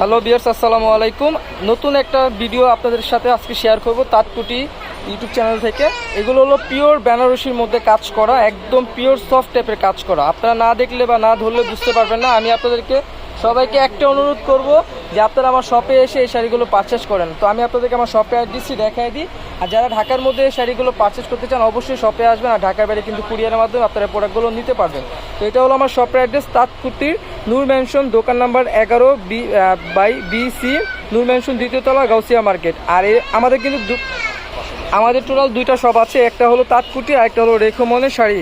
Hello বিয়ার্স আসসালামু আলাইকুম। নতুন একটা ভিডিও আপনাদের সাথে আজকে শেয়ার করব তাঁতকুটি ইউটিউব চ্যানেল থেকে। এগুলো হলো পিওর বেনারসির মধ্যে কাজ করা, একদম পিওর সফট টাইপের কাজ করা। আপনারা না দেখলে বা না ধরলে বুঝতে পারবেন না। আমি আপনাদেরকে সবাইকে একটা অনুরোধ করব যে আপনারা আমার শপে এসে এই শাড়িগুলো পারচেস করেন। তো আমি আপনাদেরকে আমার শপে অ্যাড্রেসটি দেখাই দিই। আর যারা ঢাকার মধ্যে এই শাড়িগুলো পারচেস করতে চান, অবশ্যই শপে আসবেন আর ঢাকার বাইরে কিন্তু কুরিয়ারের মাধ্যমে আপনারা প্রোডাক্টগুলো নিতে পারবেন। তো এটা হলো আমার শপের অ্যাড্রেস তাঁতকুটির নূর ম্যানশন দোকান নাম্বার এগারো B by B C Noor mansion দ্বিতীয়তলা Gausia market আর আমাদের কিন্তু আমাদের টোটাল দুইটা শপ আছে। একটা হলো তাঁতকুটি আর একটা হলো রেখমনের শাড়ি।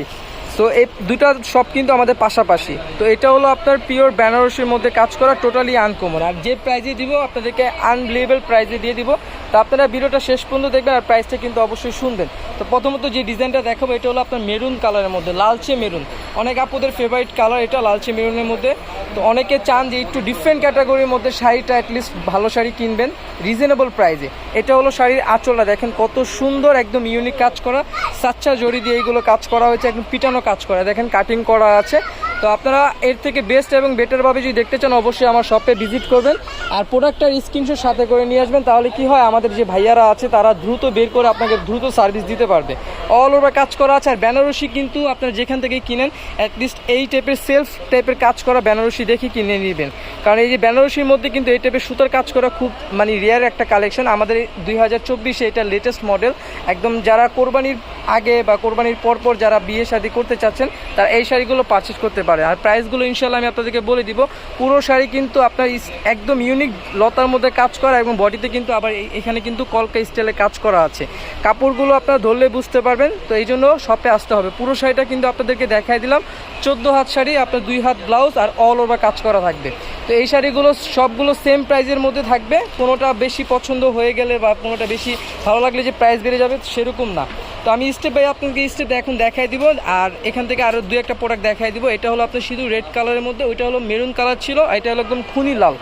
তো এই দুটা শপ কিন্তু আমাদের পাশাপাশি। তো এটা হলো আপনার পিওর বেনারসির মধ্যে কাজ করা টোটালি আনকমন আর যে প্রাইজে দিব, আপনাদেরকে আনবিলিভেবল প্রাইজে দিয়ে দিব। তো আপনারা ভিডিওটা শেষ পর্যন্ত দেখবেন আর প্রাইসটা কিন্তু অবশ্যই শুনবেন। তো প্রথমত যে ডিজাইনটা দেখাবো, এটা হলো আপনার মেরুন কালারের মধ্যে, লালচে মেরুন অনেক আপুদের ফেভারিট কালার এটা, লালচে মেরুনের মধ্যে। তো অনেকে চান যে একটু ডিফারেন্ট ক্যাটাগরির মধ্যে শাড়িটা অ্যাটলিস্ট ভালো শাড়ি কিনবেন রিজনেবল প্রাইজে এটা হলো শাড়ির আঁচলটা, দেখেন কত সুন্দর, একদম ইউনিক কাজ করা। সাচ্চা জড়ি দিয়ে এইগুলো কাজ করা হয়েছে, একদম পিটানো কাজ করা। দেখেন কাটিং করা আছে। তো আপনারা এর থেকে বেস্ট এবং বেটারভাবে যদি দেখতে চান, অবশ্যই আমার শপে ভিজিট করবেন। আর প্রোডাক্টটার স্ক্রিনশট সাথে করে নিয়ে আসবেন, তাহলে কি হয়, আমাদের যে ভাইয়ারা আছে, তারা দ্রুত বের করে আপনাকে দ্রুত সার্ভিস দিতে পারবে। অল ওভার কাজ করা আছে, আর বেনারসি কিন্তু আপনারা যেখান থেকেই কিনেন অ্যাটলিস্ট এই টাইপের সেলফ টাইপের কাজ করা বেনারসি দেখে কিনে নেবেন। কারণ এই যে বেনারসির মধ্যে কিন্তু এই টাইপের সুতার কাজ করা খুব মানে রেয়ার একটা কালেকশন আমাদের দুই হাজার চব্বিশে এটা লেটেস্ট মডেল একদম যারা কোরবানির আগে বা কোরবানির পর পর যারা বিয়ে শাদী করতে চাচ্ছেন, তারা এই শাড়িগুলো পারচেস করতে পারে আর প্রাইসগুলো ইনশাল্লাহ আমি আপনাদেরকে বলে দিব। পুরো শাড়ি কিন্তু আপনার একদম ইউনিক লতার মধ্যে কাজ করা এবং বডিতে কিন্তু আবার এখানে কিন্তু কলকা স্টাইলে কাজ করা আছে। কাপড়গুলো আপনারা ধরলে বুঝতে পারবেন। তো এই জন্য শপে আসতে হবে। পুরো শাড়িটা কিন্তু আপনাদেরকে দেখাই দিলাম। চোদ্দ হাত শাড়ি, আপনার দুই হাত ব্লাউজ আর অল ওভার কাজ করা থাকবে। তো এই শাড়িগুলো সবগুলো সেম প্রাইজের মধ্যে থাকবে। কোনোটা বেশি পছন্দ হয়ে গেলে বা কোনোটা বেশি ভালো লাগলে যে প্রাইস বেড়ে যাবে সেরকম না। তো আমি স্টেপ বাই আপনাকে স্টেপ এখন দেখাই দিব। আর এখান থেকে আরও দু একটা প্রোডাক্ট দেখাই দিব। এটা হলো আপনার শুধু রেড কালারের মধ্যে, ওইটা হলো মেরুন কালার ছিল, আর এটা হলো একদম খুনি লাল।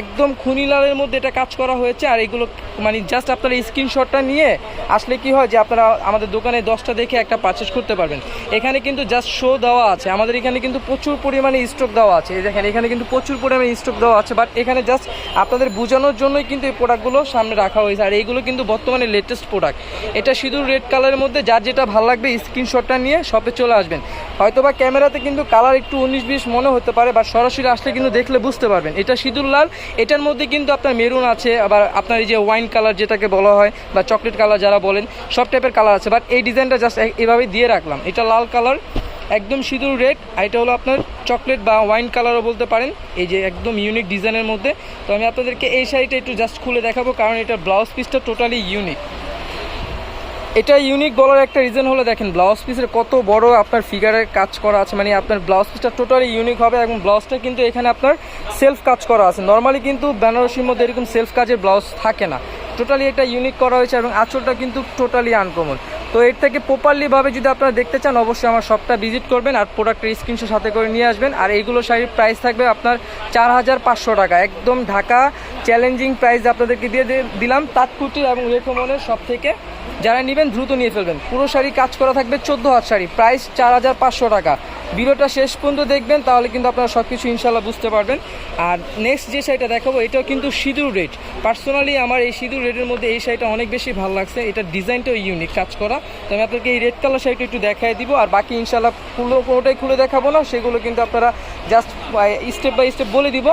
একদম খুনি লালের মধ্যে এটা কাজ করা হয়েছে, আর এগুলো মানে জাস্ট আপনারা স্ক্রিনশটটা নিয়ে আসলে কি হয় যে আপনারা আমাদের দোকানে দশটা দেখে একটা পারচেস করতে পারবেন। এখানে কিন্তু জাস্ট শো দেওয়া আছে, আমাদের এখানে কিন্তু প্রচুর পরিমাণে স্টক দেওয়া আছে। দেখেন, এখানে কিন্তু প্রচুর পরিমাণে স্টক দেওয়া আছে বাট এখানে জাস্ট আপনাদের বোঝানোর জন্যই কিন্তু এই প্রোডাক্টগুলো সামনে রাখা হয়েছে, আর এইগুলো কিন্তু বর্তমানে লেটেস্ট প্রোডাক্ট এটা শুধু রেড কালারের মধ্যে, যার যেটা ভালো লাগবে স্ক্রিনশটটা নিয়ে শপে চলে আসবেন। হয়তো বা ক্যামেরাতে কিন্তু কালার একটু উনিশ বিশ মনে হতে পারে, বা সরাসরি আসলে কিন্তু দেখলে বুঝতে পারবেন। এটা সিঁদুর লাল, এটার মধ্যে কিন্তু আপনার মেরুন আছে, আবার আপনার এই যে ওয়াইন কালার যেটাকে বলা হয়, বা চকলেট কালার যারা বলেন, সব টাইপের কালার আছে বাট এই ডিজাইনটা জাস্ট এভাবে দিয়ে রাখলাম। এটা লাল কালার, একদম সিঁদুর রেড, আর এটা হলো আপনার চকলেট বা ওয়াইন কালারও বলতে পারেন। এই যে একদম ইউনিক ডিজাইনের মধ্যে। তো আমি আপনাদেরকে এই শাড়িটা একটু জাস্ট খুলে দেখাবো, কারণ এটা ব্লাউজ পিসটা টোটালি ইউনিক এটা ইউনিক বলার একটা রিজন হলো, দেখেন ব্লাউজ পিসের কত বড় আপনার ফিগারের কাজ করা আছে। মানে আপনার ব্লাউজ পিসটা টোটালি ইউনিক হবে এবং ব্লাউজটা কিন্তু এখানে আপনার সেলফ কাজ করা আছে। নর্মালি কিন্তু বেনারসির মধ্যে এরকম সেলফ কাজের ব্লাউজ থাকে না। টোটালি এটা ইউনিক করা হয়েছে এবং আঁচলটা কিন্তু টোটালি আনকমন তো এর থেকে প্রপারলিভাবে যদি আপনারা দেখতে চান, অবশ্যই আমার শপটা ভিজিট করবেন আর প্রোডাক্টের স্ক্রিনশো সাথে করে নিয়ে আসবেন। আর এইগুলো শাড়ির প্রাইস থাকবে আপনার চার হাজার পাঁচশো টাকা। একদম ঢাকা চ্যালেঞ্জিং প্রাইস আপনাদেরকে দিয়ে দিলাম। তাৎকুটি এবং রেখমনের সব থেকে যারা নেবেন, দ্রুত নিয়ে ফেলবেন। পুরো শাড়ি কাজ করা থাকবে চোদ্দ হাত শাড়ি। প্রাইস চার হাজার পাঁচশো টাকা। ভিডিওটা শেষ পর্যন্ত দেখবেন, তাহলে কিন্তু আপনারা সব কিছু ইনশাল্লাহ বুঝতে পারবেন। আর নেক্সট যে শাড়িটা দেখাবো, এটাও কিন্তু সিঁদুর রেড। পার্সোনালি আমার এই সিঁদুর রেডের মধ্যে এই শাড়িটা অনেক বেশি ভালো লাগছে। এটা ডিজাইনটাও ইউনিক কাজ করা। তো আমি আপনাকে এই রেড কালার শাড়িটা একটু দেখাই দিব, আর বাকি ইনশাল্লাহ পুরো কোনোটাই খুলে দেখাবো না, সেগুলো কিন্তু আপনারা জাস্ট স্টেপ বাই স্টেপ বলে দিব।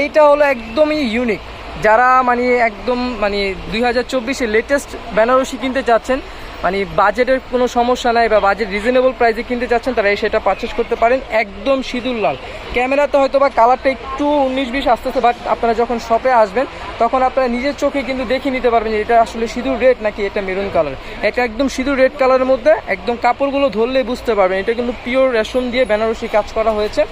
এইটা হলো একদমই ইউনিক যারা মানে একদম মানে দুই হাজার চব্বিশে লেটেস্ট বেনারসি কিনতে চাচ্ছেন মানে বাজেটের কোনো সমস্যা নাই বা বাজেট রিজনেবল প্রাইসে কিনতে চাচ্ছেন তারা সেটা পারচেস করতে পারেন। একদম সিঁদুর লাল। ক্যামেরাতে হয়তো বা কালারটা একটু উনিশ বিশ আসতেছে বাট আপনারা যখন শপে আসবেন, তখন আপনারা নিজের চোখে কিন্তু দেখে নিতে পারবেন যে এটা আসলে সিঁদুর রেড নাকি এটা মেরুন কালার এটা একদম সিঁদুর রেড কালারের মধ্যে একদম কাপড়গুলো ধরলে বুঝতে পারবেন। এটা কিন্তু পিওর রেশম দিয়ে বেনারসি কাজ করা হয়েছে।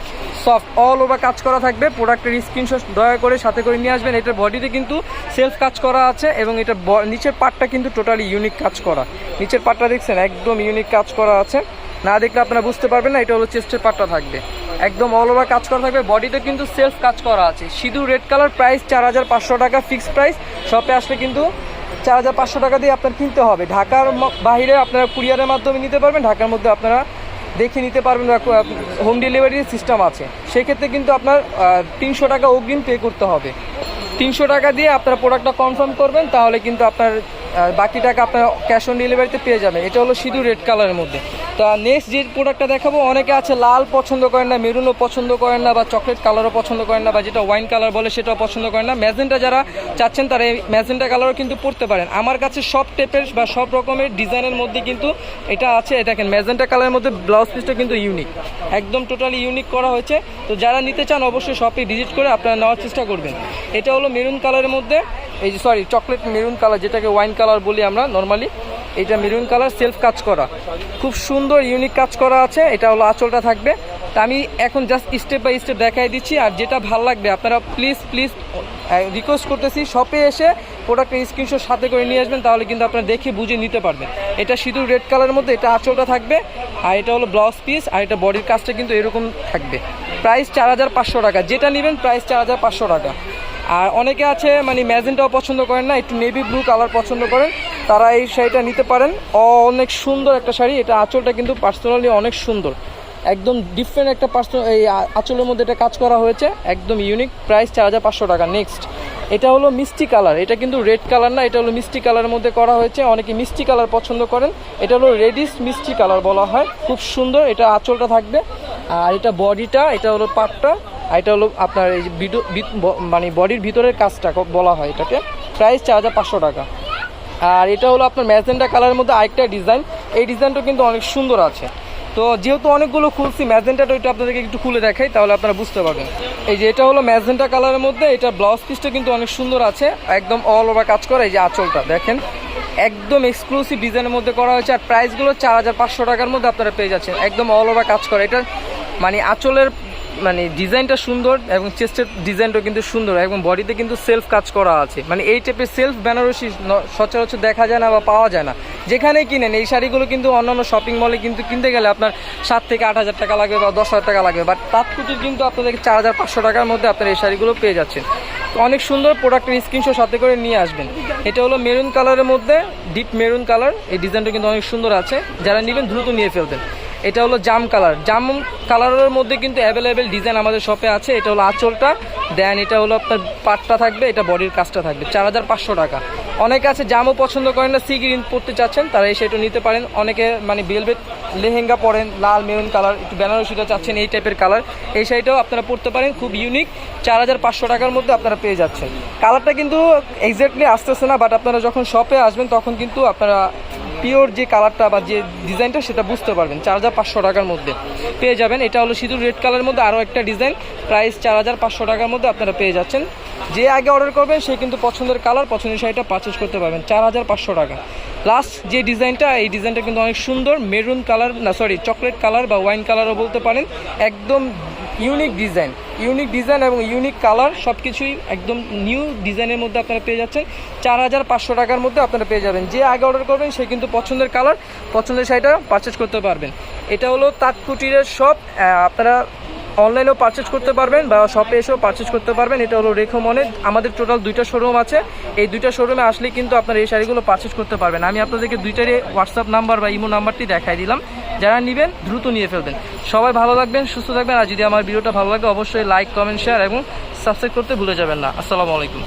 সফট অল ওভার কাজ করা থাকবে। প্রোডাক্টের স্ক্রিনশট দয়া করে সাথে করে নিয়ে আসবেন। এটার বডিতে কিন্তু সেলফ কাজ করা আছে এবং এটা নিচের পার্টটা কিন্তু টোটালি ইউনিক কাজ করা। নিচের পার্টটা দেখছেন, একদম ইউনিক কাজ করা আছে। না দেখলে আপনারা বুঝতে পারবেন না, এটা হলো চেস্টের পাটটা থাকবে। একদম অল ওভার কাজ করা থাকবে বডিতে কিন্তু সেলফ কাজ করা আছে। শুধু রেড কালার প্রাইস চার হাজার পাঁচশো টাকা ফিক্সড প্রাইস শপে আসলে কিন্তু চার হাজার পাঁচশো টাকা দিয়ে আপনার কিনতে হবে। ঢাকার বাইরে আপনারা কুরিয়ারের মাধ্যমে নিতে পারবেন, ঢাকার মধ্যে আপনারা দেখে নিতে পারবেন হোম ডেলিভারির সিস্টেম আছে। সেক্ষেত্রে কিন্তু আপনার তিনশো টাকা অগ্রিম পে করতে হবে। তিনশো টাকা দিয়ে আপনারা প্রোডাক্টটা কনফার্ম করবেন, তাহলে কিন্তু আপনার আহ, বাকি টাকা আপনার ক্যাশ অন ডেলিভারিতে পেয়ে যাবেন। এটা হলো সিঁদুর রেড কালারের মধ্যে। তা নেক্সট যে প্রোডাক্টটা দেখাবো, অনেকে আছে লাল পছন্দ করেন না, মেরুনও পছন্দ করেন না, বা চকলেট কালারও পছন্দ করেন না, বা যেটা ওয়াইন কালার বলে সেটাও পছন্দ করেন না। ম্যাজেন্টা যারা চাচ্ছেন, তারা এই ম্যাজেন্টা কালারও কিন্তু পড়তে পারেন। আমার কাছে সব টেপের বা সব রকমের ডিজাইনের মধ্যে কিন্তু এটা আছে। দেখেন ম্যাজেন্টা কালারের মধ্যে ব্লাউজ পিসটা কিন্তু ইউনিক একদম টোটালি ইউনিক করা হয়েছে। তো যারা নিতে চান, অবশ্যই শপে ভিজিট করে আপনারা নেওয়ার চেষ্টা করবেন। এটা হলো মেরুন কালারের মধ্যে, এই যে সরি চকলেট মেরুন কালার যেটাকে ওয়াইন কালার বলি আমরা নর্মালি এটা মেরুন কালার সেলফ কাজ করা। খুব সুন্দর ইউনিক কাজ করা আছে, এটা হলো আঁচলটা থাকবে। তা আমি এখন জাস্ট স্টেপ বাই স্টেপ দেখাই দিচ্ছি, আর যেটা ভালো লাগবে, আপনারা প্লিজ প্লিজ রিকোয়েস্ট করতেছি শপে এসে প্রোডাক্টের স্ক্রিনশট সাথে করে নিয়ে আসবেন, তাহলে কিন্তু আপনারা দেখে বুঝে নিতে পারবেন। এটা সিঁদুর রেড কালারের মধ্যে, এটা আঁচলটা থাকবে, আর এটা হলো ব্লাউজ পিস আর এটা বডির কাজটা কিন্তু এরকম থাকবে। প্রাইস চার হাজার পাঁচশো টাকা, যেটা নেবেন প্রাইস চার হাজার পাঁচশো টাকা। আর অনেকে আছে মানে ম্যাজেন্টাও পছন্দ করেন না, একটু নেভি ব্লু কালার পছন্দ করেন, তারা এই শাড়িটা নিতে পারেন। অনেক সুন্দর একটা শাড়ি, এটা আঁচলটা কিন্তু পার্সোনালি অনেক সুন্দর। একদম ডিফারেন্ট একটা পার্সোনাল এই আঁচলের মধ্যে এটা কাজ করা হয়েছে, একদম ইউনিক প্রাইস চার হাজার পাঁচশো টাকা। নেক্সট এটা হলো মিষ্টি কালার এটা কিন্তু রেড কালার না, এটা হলো মিষ্টি কালারের মধ্যে করা হয়েছে। অনেকে মিষ্টি কালার পছন্দ করেন, এটা হলো রেডিস মিষ্টি কালার বলা হয়, খুব সুন্দর, এটা আঁচলটা থাকবে। আর এটা বডিটা এটা হলো পাটটা। এটা হলো আপনার এই মানে বডির ভিতরের কাজটা বলা হয় এটাকে। প্রাইস চার হাজার পাঁচশো টাকা। আর এটা হলো আপনার ম্যাজেন্টা কালারের মধ্যে আরেকটা ডিজাইন। এই ডিজাইনটা কিন্তু অনেক সুন্দর আছে। তো যেহেতু অনেকগুলো খুলছি ম্যাজেন্টাটা ওইটা আপনাদেরকে একটু খুলে দেখাই, তাহলে আপনারা বুঝতে পারবেন। এই যে এটা হলো ম্যাজেন্টা কালারের মধ্যে এটা ব্লাউজ পিসটা কিন্তু অনেক সুন্দর আছে, একদম অল ওভার কাজ করে, এই যে আঁচলটা দেখেন। একদম এক্সক্লুসিভ ডিজাইনের মধ্যে করা হয়েছে, আর প্রাইসগুলো চার হাজার পাঁচশো টাকার মধ্যে আপনারা পেয়ে যাচ্ছেন। একদম অল ওভার কাজ করে এটা মানে আঁচলের মানে ডিজাইনটা সুন্দর এবং চেস্টের ডিজাইনটা কিন্তু সুন্দর এবং বডিতে কিন্তু সেলফ কাজ করা আছে। মানে এই টাইপের সেলফ বেনারসি সচরাচর দেখা যায় না বা পাওয়া যায় না। যেখানেই কিনেন, এই শাড়িগুলো কিন্তু অন্যান্য শপিং মলে কিন্তু কিনতে গেলে আপনার সাত থেকে আট হাজার টাকা লাগবে বা দশ হাজার টাকা লাগবে। বাট তাৎকুটির কিন্তু আপনাদেরকে চার হাজার পাঁচশো টাকার মধ্যে আপনার এই শাড়িগুলো পেয়ে যাচ্ছেন। অনেক সুন্দর প্রোডাক্টের স্ক্রিনশট সাথে করে নিয়ে আসবেন। এটা হলো মেরুন কালারের মধ্যে ডিপ মেরুন কালার এই ডিজাইনটা কিন্তু অনেক সুন্দর আছে। যারা নেবেন, দ্রুত নিয়ে ফেলবেন। এটা হলো জাম কালার। জাম কালারের মধ্যে কিন্তু অ্যাভেলেবেল ডিজাইন আমাদের শপে আছে। এটা হলো আঁচলটা। দেন এটা হলো আপনার পাটটা থাকবে, এটা বডির কাজটা থাকবে। চার হাজার পাঁচশো টাকা। অনেকে আছে জামও পছন্দ করেন না সি গ্রিন পরতে চাচ্ছেন, তারা সেটা নিতে পারেন। অনেকে মানে বেলভেট লেহেঙ্গা পরেন, লাল মেরুন কালার একটু বেনারসিটা চাচ্ছেন, এই টাইপের কালার এই শাড়িটাও আপনারা পরতে পারেন, খুব ইউনিক চার হাজার পাঁচশো টাকার মধ্যে আপনারা পেয়ে যাচ্ছেন। কালারটা কিন্তু এক্স্যাক্টলি আসতেছে না বাট আপনারা যখন শপে আসবেন, তখন কিন্তু আপনারা পিওর যে কালারটা বা যে ডিজাইনটা সেটা বুঝতে পারবেন। চার হাজার পাঁচশো টাকার মধ্যে পেয়ে যাবেন। এটা হলো সিঁদুর রেড কালারের মধ্যে আরও একটা ডিজাইন। প্রাইস চার হাজার পাঁচশো টাকার মধ্যে আপনারা পেয়ে যাচ্ছেন। যে আগে অর্ডার করবেন, সে কিন্তু পছন্দের কালার, পছন্দের শাড়িটা পারচেস করতে পারবেন। চার হাজার পাঁচশো টাকা। লাস্ট যে ডিজাইনটা, এই ডিজাইনটা কিন্তু অনেক সুন্দর। মেরুন কালার, না সরি চকলেট কালার বা ওয়াইন কালারও বলতে পারেন। একদম ইউনিক ডিজাইন ইউনিক ডিজাইন এবং ইউনিক কালার সব কিছুই একদম নিউ ডিজাইনের মধ্যে আপনারা পেয়ে যাচ্ছেন। চার হাজার পাঁচশো টাকার মধ্যে আপনারা পেয়ে যাবেন। যে আগে অর্ডার করবেন, সে কিন্তু পছন্দের কালার পছন্দের শাড়িটা পারচেস করতে পারবেন। এটা হলো তাঁতকুটিরের সব আপনারা অনলাইনেও পারচেস করতে পারবেন বা শপে এসেও পারচেস করতে পারবেন। এটা হলো রেখো মনে আমাদের টোটাল দুইটা শোরুম আছে। এই দুইটা শোরুমে আসলে কিন্তু আপনারা এই শাড়িগুলো পারচেস করতে পারবেন। আমি আপনাদেরকে দুইটারই হোয়াটসঅ্যাপ নাম্বার বা ইমো নাম্বারটি দেখাই দিলাম। যারা নেবেন, দ্রুত নিয়ে ফেলবেন। সবাই ভালো লাগবেন সুস্থ থাকবেন। আর যদি আমার ভিডিওটা ভালো লাগে, অবশ্যই লাইক কমেন্ট শেয়ার এবং সাবস্ক্রাইব করতে ভুলে যাবেন না। আসসালামু আলাইকুম।